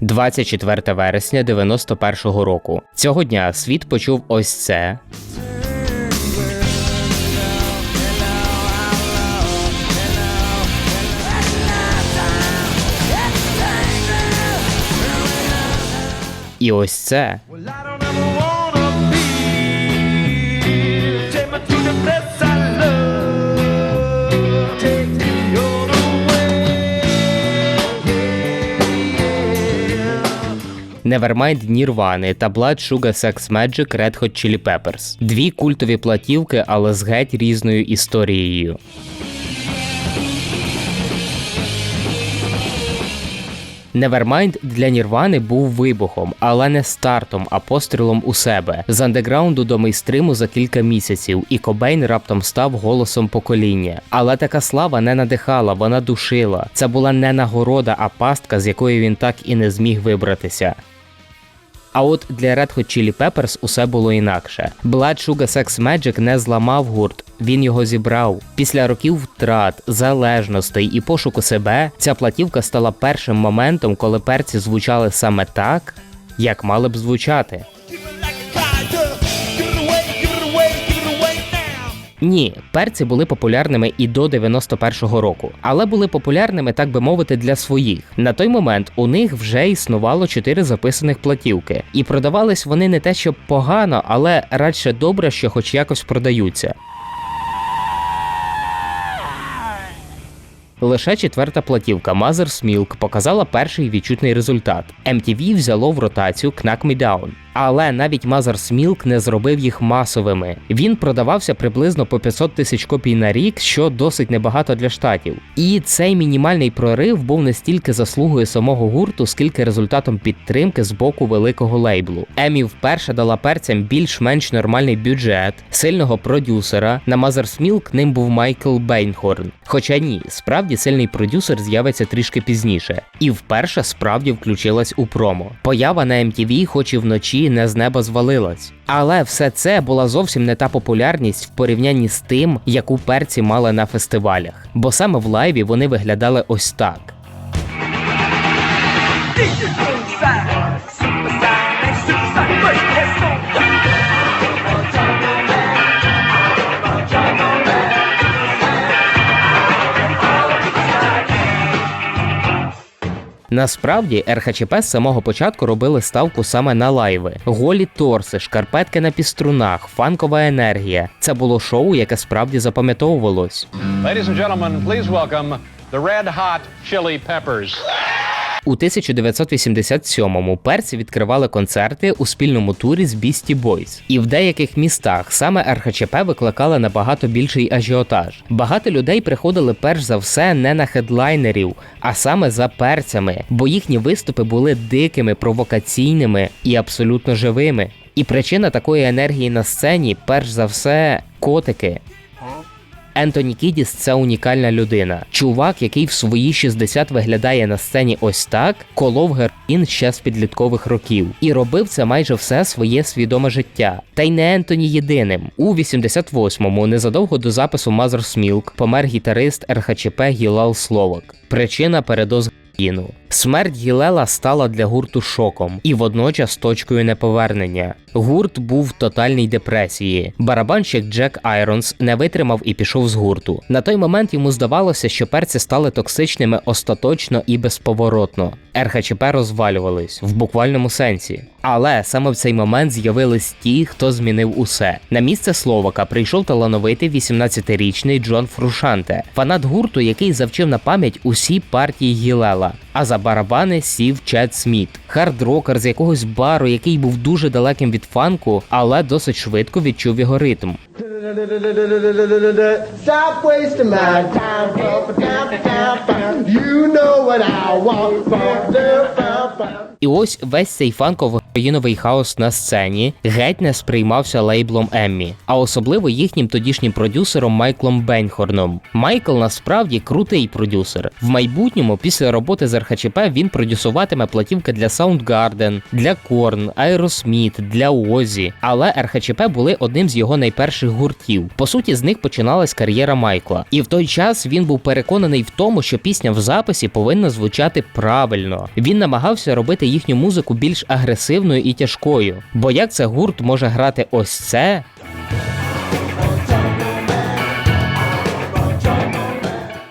24 вересня 91-го року. Цього дня світ почув ось це. І ось це. Nevermind Nirvana та Blood Sugar Sex Magic Red Hot Chili Peppers. Дві культові платівки, але з геть різною історією. Nevermind для Нірвани був вибухом, але не стартом, а пострілом у себе з андеграунду до мейстриму за кілька місяців, і Кобейн раптом став голосом покоління. Але така слава не надихала, вона душила. Це була не нагорода, а пастка, з якої він так і не зміг вибратися. А от для Red Hot Chili Peppers усе було інакше. Blood Sugar Sex Magic не зламав гурт, він його зібрав. Після років втрат, залежностей і пошуку себе, ця платівка стала першим моментом, коли перці звучали саме так, як мали б звучати. Ні, перці були популярними і до 91-го року, але були популярними, так би мовити, для своїх. На той момент у них вже існувало чотири записаних платівки, і продавались вони не те, що погано, але радше добре, що хоч якось продаються. Лише четверта платівка Mother's Milk показала перший відчутний результат. MTV взяло в ротацію Knack Me Down. Але навіть Mother's Milk не зробив їх масовими. Він продавався приблизно по 500 тисяч копій на рік, що досить небагато для штатів. І цей мінімальний прорив був не стільки заслугою самого гурту, скільки результатом підтримки з боку великого лейблу. Емі вперше дала перцям більш-менш нормальний бюджет, сильного продюсера. На Mother's Milk ним був Майкл Бейнхорн. Хоча ні, справді сильний продюсер з'явиться трішки пізніше. І вперше справді включилась у промо. Поява на MTV, хоч і вночі, не з неба звалилась. Але все це була зовсім не та популярність в порівнянні з тим, яку перці мали на фестивалях. Бо саме в лайві вони виглядали ось так. Насправді РХЧП з самого початку робили ставку саме на лайви: голі торси, шкарпетки на піструнах, фанкова енергія. Це було шоу, яке справді запам'ятовувалось. Ladies and gentlemen, please welcome the Red Hot Chili Peppers. У 1987-му перці відкривали концерти у спільному турі з Beastie Boys. І в деяких містах саме РХЧП викликали набагато більший ажіотаж. Багато людей приходили перш за все не на хедлайнерів, а саме за перцями, бо їхні виступи були дикими, провокаційними і абсолютно живими. І причина такої енергії на сцені, перш за все, котики. Ентоні Кідіс це унікальна людина. Чувак, який в свої 60 виглядає на сцені ось так, колов героїн ще з підліткових років і робив це майже все своє свідоме життя. Та й не Ентоні єдиним. У 88-му, незадовго до запису Mother's Milk, помер гітарист РХЧП Гілал Словак. Причина передоз героїну. Смерть Гілела стала для гурту шоком і водночас точкою неповернення. Гурт був в тотальній депресії. Барабанщик Джек Айронс не витримав і пішов з гурту. На той момент йому здавалося, що перці стали токсичними остаточно і безповоротно. РХЧП розвалювались в буквальному сенсі. Але саме в цей момент з'явились ті, хто змінив усе. На місце Словака прийшов талановитий 18-річний Джон Фрушанте, фанат гурту, який завчив на пам'ять усі партії Гілела. А за барабани сів Чед Сміт, хард-рокер з якогось бару, який був дуже далеким від фанку, але досить швидко відчув його ритм. Stop wasting my time. You know what I want. І ось весь цей фанково-героїновий хаос на сцені геть не сприймався лейблом Еммі, а особливо їхнім тодішнім продюсером Майклом Бенхорном. Майкл насправді крутий продюсер. В майбутньому, після роботи з РХЧП, він продюсуватиме платівки для Soundgarden, для Korn, Aerosmith, для Озі. Але РХЧП були одним з його найперших гуртів. Гуртів. По суті, з них починалась кар'єра Майкла. І в той час він був переконаний в тому, що пісня в записі повинна звучати правильно. Він намагався робити їхню музику більш агресивною і тяжкою. Бо як це гурт може грати ось це?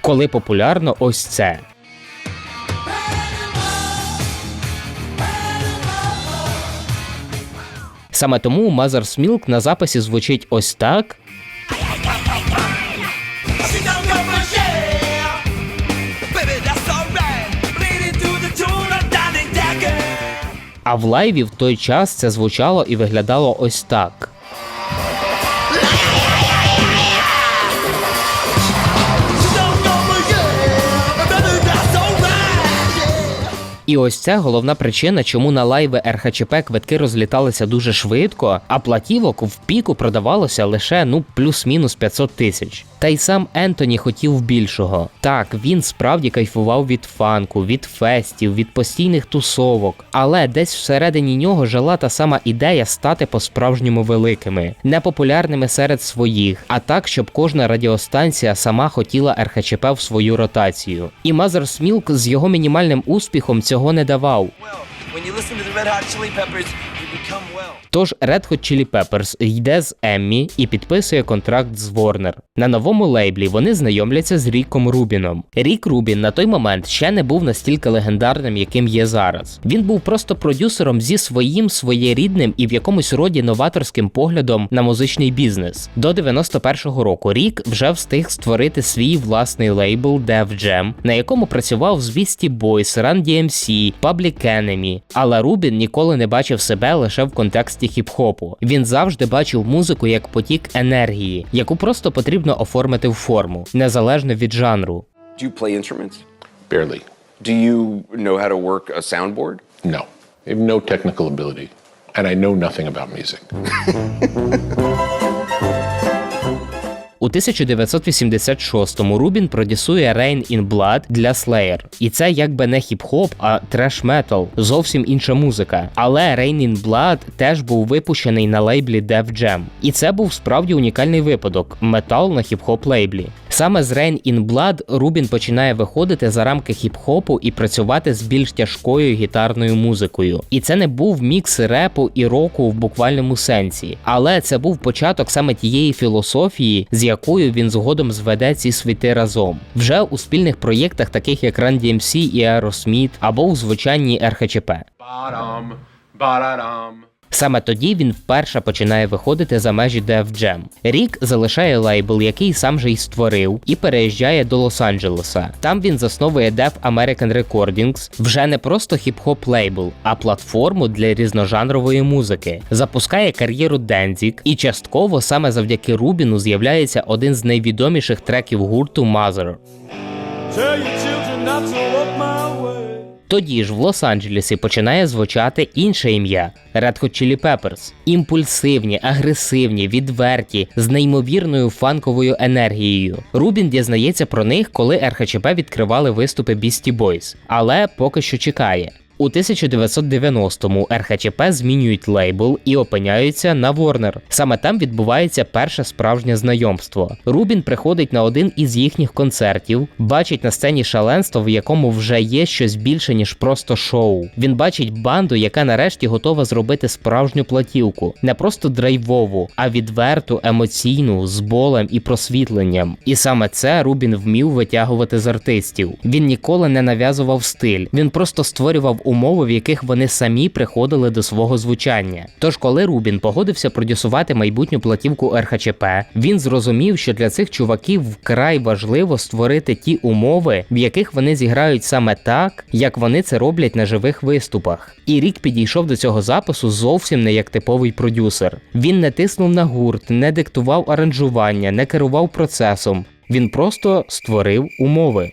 Коли популярно ось це. Саме тому Mother's Milk на записі звучить ось так, а в лайві в той час це звучало і виглядало ось так. І ось це головна причина, чому на лайви РХЧП квитки розліталися дуже швидко, а платівок в піку продавалося лише ну плюс-мінус 500 тисяч. Та й сам Ентоні хотів більшого. Так, він справді кайфував від фанку, від фестів, від постійних тусовок, але десь всередині нього жила та сама ідея стати по-справжньому великими, непопулярними серед своїх, а так, щоб кожна радіостанція сама хотіла РХЧП в свою ротацію. І Mother's Milk з його мінімальним успіхом цього не давав. Well, when you listen to the Red Hot Chili Peppers, you become well. Тож Red Hot Chili Peppers йде з Еммі і підписує контракт з Warner. На новому лейблі вони знайомляться з Ріком Рубіном. Рік Рубін на той момент ще не був настільки легендарним, яким є зараз. Він був просто продюсером зі своїм своєрідним і в якомусь роді новаторським поглядом на музичний бізнес. До 91-го року Рік вже встиг створити свій власний лейбл Def Jam, на якому працював з Beastie Boys, Run DMC, Public Enemy. Але Рубін ніколи не бачив себе лише в контексті хіп-хопу. Він завжди бачив музику як потік енергії, яку просто потрібно оформити в форму, незалежно від жанру. Do you play instruments? Barely. Do you know how to work a soundboard? No. I have no technical ability. And I know nothing about music. У 1986-му Рубін продюсує Rain in Blood для Slayer. І це якби не хіп-хоп, а треш-метал, зовсім інша музика. Але Rain in Blood теж був випущений на лейблі Def Jam. І це був справді унікальний випадок метал на хіп-хоп лейблі. Саме з Rain in Blood Рубін починає виходити за рамки хіп-хопу і працювати з більш тяжкою гітарною музикою. І це не був мікс репу і року в буквальному сенсі, але це був початок саме тієї філософії, з якою він згодом зведе ці світи разом. Вже у спільних проєктах, таких як Run DMC і Aerosmith, або у звучанні РХЧП. Ba-dum, ba-da-dum. Саме тоді він вперше починає виходити за межі Def Jam. Рік залишає лейбл, який сам же й створив, і переїжджає до Лос-Анджелеса. Там він засновує Def American Recordings, вже не просто хіп-хоп лейбл, а платформу для різножанрової музики. Запускає кар'єру Дензік, і частково саме завдяки Рубіну з'являється один з найвідоміших треків гурту Mother. Tell your children not to. Тоді ж в Лос-Анджелесі починає звучати інше ім'я Red Hot Chili Peppers. Імпульсивні, агресивні, відверті, з неймовірною фанковою енергією. Рубін дізнається про них, коли РХЧП відкривали виступи Beastie Boys, але поки що чекає. У 1990-му РХЧП змінюють лейбл і опиняються на Warner. Саме там відбувається перше справжнє знайомство. Рубін приходить на один із їхніх концертів, бачить на сцені шаленство, в якому вже є щось більше ніж просто шоу. Він бачить банду, яка нарешті готова зробити справжню платівку, не просто драйвову, а відверту, емоційну, з болем і просвітленням. І саме це Рубін вмів витягувати з артистів. Він ніколи не нав'язував стиль, він просто створював умови, в яких вони самі приходили до свого звучання. Тож, коли Рубін погодився продюсувати майбутню платівку РХЧП, він зрозумів, що для цих чуваків вкрай важливо створити ті умови, в яких вони зіграють саме так, як вони це роблять на живих виступах. І рік підійшов до цього запису зовсім не як типовий продюсер. Він не тиснув на гурт, не диктував аранжування, не керував процесом. Він просто створив умови.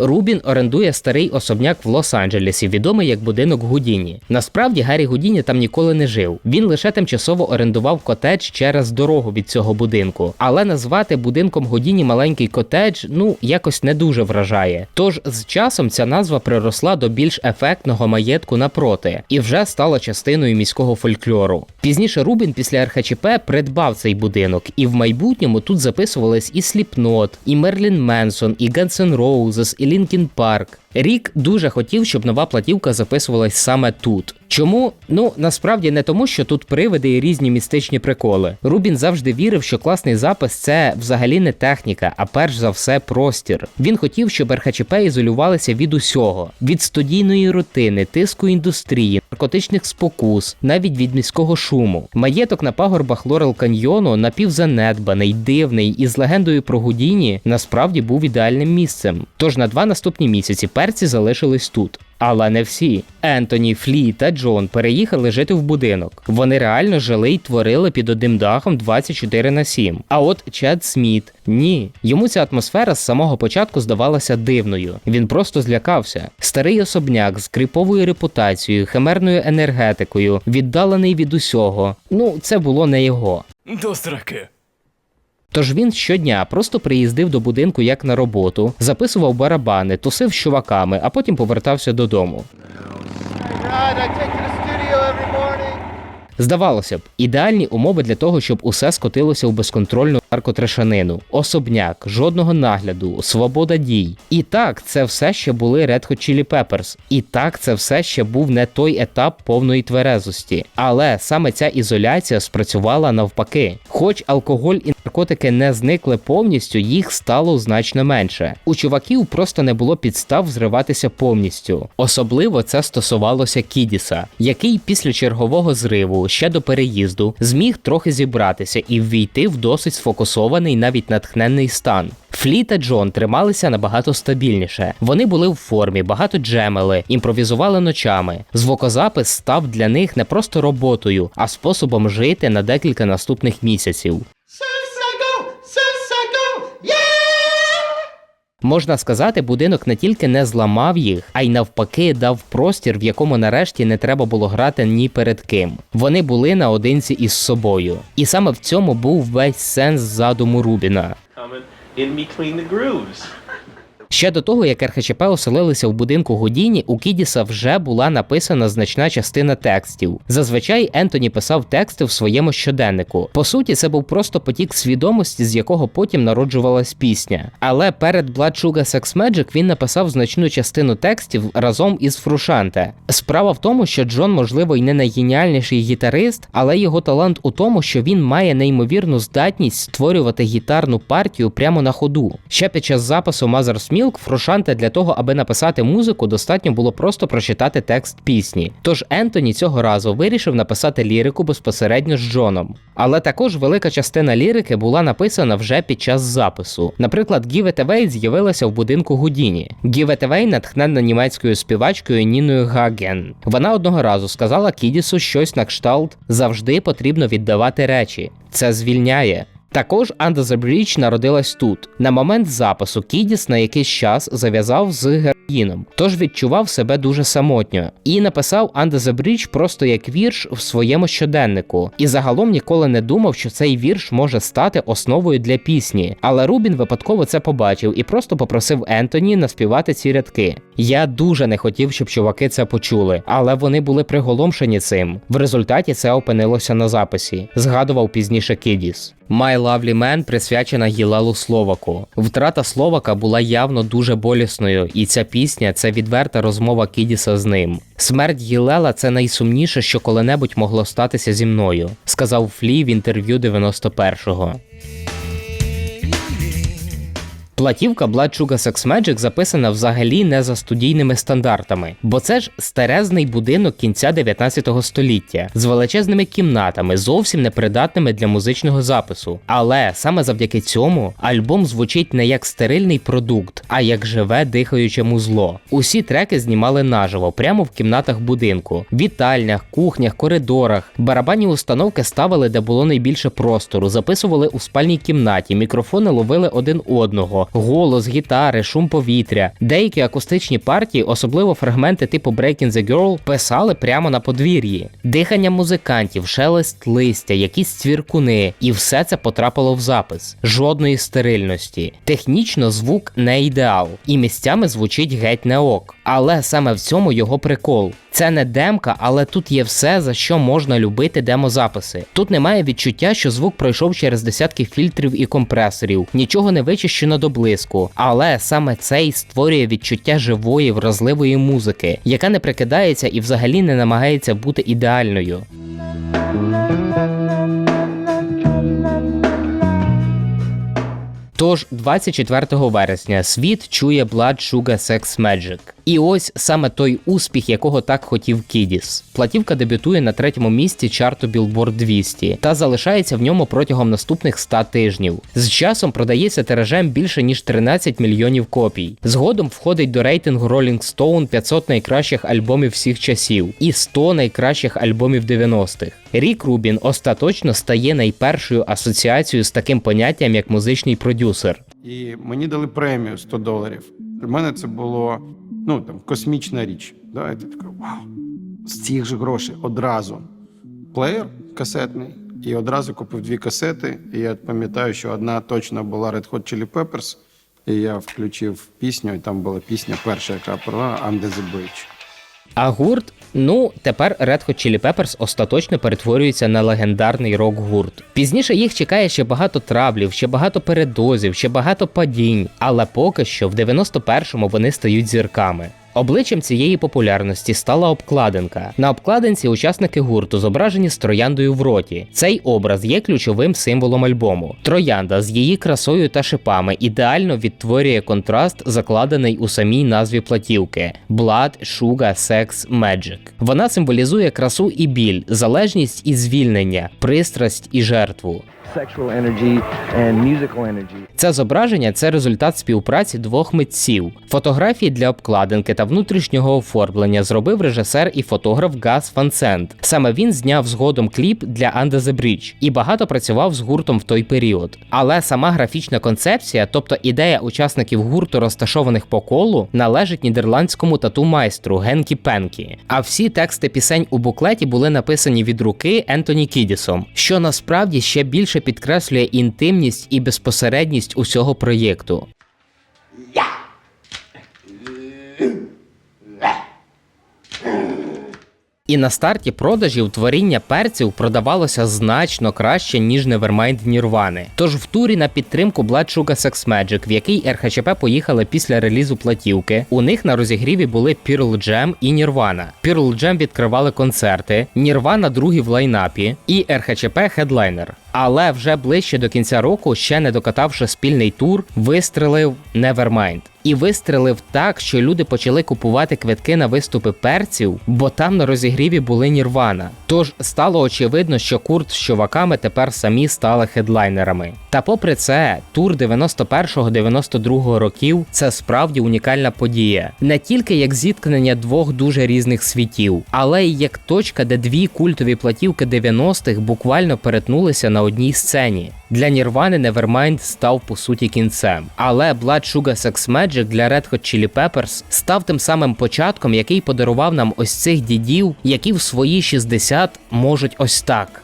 Рубін орендує старий особняк в Лос-Анджелесі, відомий як будинок Гудіні. Насправді Гаррі Гудіні там ніколи не жив. Він лише тимчасово орендував котедж через дорогу від цього будинку. Але назвати будинком Гудіні маленький котедж ну якось не дуже вражає. Тож з часом ця назва приросла до більш ефектного маєтку напроти і вже стала частиною міського фольклору. Пізніше Рубін після РХЧП придбав цей будинок, і в майбутньому тут записувались і Сліпнот, і Мерлін Менсон, і N' Roses, і Лінкін Парк. Рік дуже хотів, щоб нова платівка записувалась саме тут. Чому? Ну насправді не тому, що тут привиди і різні містичні приколи. Рубін завжди вірив, що класний запис це взагалі не техніка, а перш за все простір. Він хотів, щоб РХЧП ізолювалися від усього: від студійної рутини, тиску індустрії, наркотичних спокус, навіть від міського шуму. Маєток на пагорбах Лорел Каньйону напівзанедбаний, дивний і з легендою про Гудіні насправді був ідеальним місцем. Тож на два наступні місяці перці залишились тут. Але не всі. Ентоні, Флі та Джон переїхали жити в будинок. Вони реально жили й творили під одним дахом 24 на 7. А от Чед Сміт ні. Йому ця атмосфера з самого початку здавалася дивною. Він просто злякався. Старий особняк з криповою репутацією, химерною енергетикою, віддалений від усього. Ну, це було не його. До сраки. Тож він щодня просто приїздив до будинку як на роботу, записував барабани, тусив з чуваками, а потім повертався додому. Здавалося б, ідеальні умови для того, щоб усе скотилося в безконтрольну наркотрешанину. Особняк, жодного нагляду, свобода дій. І так, це все ще були Red Hot Chili Peppers. І так, це все ще був не той етап повної тверезості. Але саме ця ізоляція спрацювала навпаки. Хоч алкоголь і наркотики не зникли повністю, їх стало значно менше. У чуваків просто не було підстав зриватися повністю. Особливо це стосувалося Кідіса, який після чергового зриву ще до переїзду зміг трохи зібратися і ввійти в досить сфокусований, навіть натхненний стан. Флі та Джон трималися набагато стабільніше. Вони були в формі, багато джемели, імпровізували ночами. Звукозапис став для них не просто роботою, а способом жити на декілька наступних місяців. Можна сказати, будинок не тільки не зламав їх, а й навпаки дав простір, в якому нарешті не треба було грати ні перед ким. Вони були наодинці із собою. І саме в цьому був весь сенс задуму Рубіна. Ще до того, як РХЧП оселилися в будинку Гудіні, у Кідіса вже була написана значна частина текстів. Зазвичай Ентоні писав тексти в своєму щоденнику. По суті, це був просто потік свідомості, з якого потім народжувалась пісня. Але перед Blood Sugar Sex Magic він написав значну частину текстів разом із Фрушанте. Справа в тому, що Джон, можливо, й не найгеніальніший гітарист, але його талант у тому, що він має неймовірну здатність створювати гітарну партію прямо на ходу. Ще під час запису Mother's Milk Фрушанте для того, аби написати музику, достатньо було просто прочитати текст пісні. Тож Ентоні цього разу вирішив написати лірику безпосередньо з Джоном. Але також велика частина лірики була написана вже під час запису. Наприклад, Give It з'явилася в будинку Гудіні. Give It натхнена німецькою співачкою Ніною Гаген. Вона одного разу сказала Кідісу щось на кшталт завжди потрібно віддавати речі. Це звільняє. Також Under the Bridge народилась тут. На момент запису Кідіс на якийсь час зав'язав з героїном, тож відчував себе дуже самотньо. І написав Under the Bridge просто як вірш в своєму щоденнику. І загалом ніколи не думав, що цей вірш може стати основою для пісні. Але Рубін випадково це побачив і просто попросив Ентоні наспівати ці рядки. Я дуже не хотів, щоб чуваки це почули, але вони були приголомшені цим. В результаті це опинилося на записі. Згадував пізніше Кідіс. My Lovely Man присвячена Гілалу Словаку. Втрата Словака була явно дуже болісною, і ця пісня це відверта розмова Кідіса з ним. Смерть Гілела це найсумніше, що коли-небудь могло статися зі мною, сказав Флі в інтерв'ю 91-го. Платівка Blood Sugar Sex Magic записана взагалі не за студійними стандартами, бо це ж старезний будинок кінця 19 століття з величезними кімнатами, зовсім непридатними для музичного запису. Але саме завдяки цьому альбом звучить не як стерильний продукт, а як живе дихаюче музло. Усі треки знімали наживо, прямо в кімнатах будинку, вітальнях, кухнях, коридорах. Барабанні установки ставили, де було найбільше простору, записували у спальній кімнаті, мікрофони ловили один одного, голос, гітари, шум повітря. Деякі акустичні партії, особливо фрагменти типу Breaking the Girl, писали прямо на подвір'ї. Дихання музикантів, шелест листя, якісь цвіркуни, і все це потрапило в запис. Жодної стерильності. Технічно звук не ідеал, і місцями звучить геть не ок. Але саме в цьому його прикол. Це не демка, але тут є все, за що можна любити демозаписи. Тут немає відчуття, що звук пройшов через десятки фільтрів і компресорів, нічого не вичищено до блиску. Але саме це й створює відчуття живої, вразливої музики, яка не прикидається і взагалі не намагається бути ідеальною. Тож 24 вересня світ чує Blood Sugar Sex Magic. І ось саме той успіх, якого так хотів Кідіс. Платівка дебютує на третьому місці чарту Billboard 200 та залишається в ньому протягом наступних 100 тижнів. З часом продається тиражем більше ніж 13 мільйонів копій. Згодом входить до рейтингу Rolling Stone 500 найкращих альбомів всіх часів і 100 найкращих альбомів 90-х. Рік Рубін остаточно стає найпершою асоціацією з таким поняттям як музичний продюсер. І мені дали премію 100 доларів. Для мене це було ну там космічна річ. Да? І ти така, вау. З цих же грошей одразу плеєр касетний, і одразу купив дві касети. І я пам'ятаю, що одна точно була Red Hot Chili Peppers, і я включив пісню, і там була пісня перша, яка пролунала «I'm the Beach». А гурт, ну тепер Red Hot Chili Peppers остаточно перетворюється на легендарний рок-гурт. Пізніше їх чекає ще багато траблів, ще багато передозів, ще багато падінь, але поки що в 91-му вони стають зірками. Обличчям цієї популярності стала обкладинка. На обкладинці учасники гурту зображені з трояндою в роті. Цей образ є ключовим символом альбому. Троянда з її красою та шипами ідеально відтворює контраст, закладений у самій назві платівки Blood, Sugar, Sex, Magic. Вона символізує красу і біль, залежність і звільнення, пристрасть і жертву. Це зображення це результат співпраці двох митців. Фотографії для обкладинки та внутрішнього оформлення зробив режисер і фотограф Газ Фансент. Саме він зняв згодом кліп для Under the Bridge і багато працював з гуртом в той період. Але сама графічна концепція, тобто ідея учасників гурту, розташованих по колу, належить нідерландському тату майстру Генкі Пенкі. А всі тексти пісень у буклеті були написані від руки Ентоні Кідісом, що насправді ще більше підкреслює інтимність і безпосередність усього проєкту. І на старті продажів творіння перців продавалося значно краще, ніж Nevermind Нірвани. Тож в турі на підтримку Blood Sugar Sex Magic, в який РХЧП поїхали після релізу платівки, у них на розігріві були Pearl Jam і Nirvana. Pearl Jam відкривали концерти, Nirvana другі в лайнапі і РХЧП хедлайнер. Але вже ближче до кінця року, ще не докатавши спільний тур, вистрелив Nevermind. І вистрелив так, що люди почали купувати квитки на виступи перців, бо там на розігріві були Нірвана. Тож стало очевидно, що Курт з чуваками тепер самі стали хедлайнерами. Та попри це, тур 91-92 років це справді унікальна подія, не тільки як зіткнення двох дуже різних світів, але й як точка, де дві культові платівки 90-х буквально перетнулися на одній сцені. Для Нірвани Nevermind став по суті кінцем. Але Blood Sugar Sex Magic для Red Hot Chili Peppers став тим самим початком, який подарував нам ось цих дідів, які в свої 60 можуть ось так.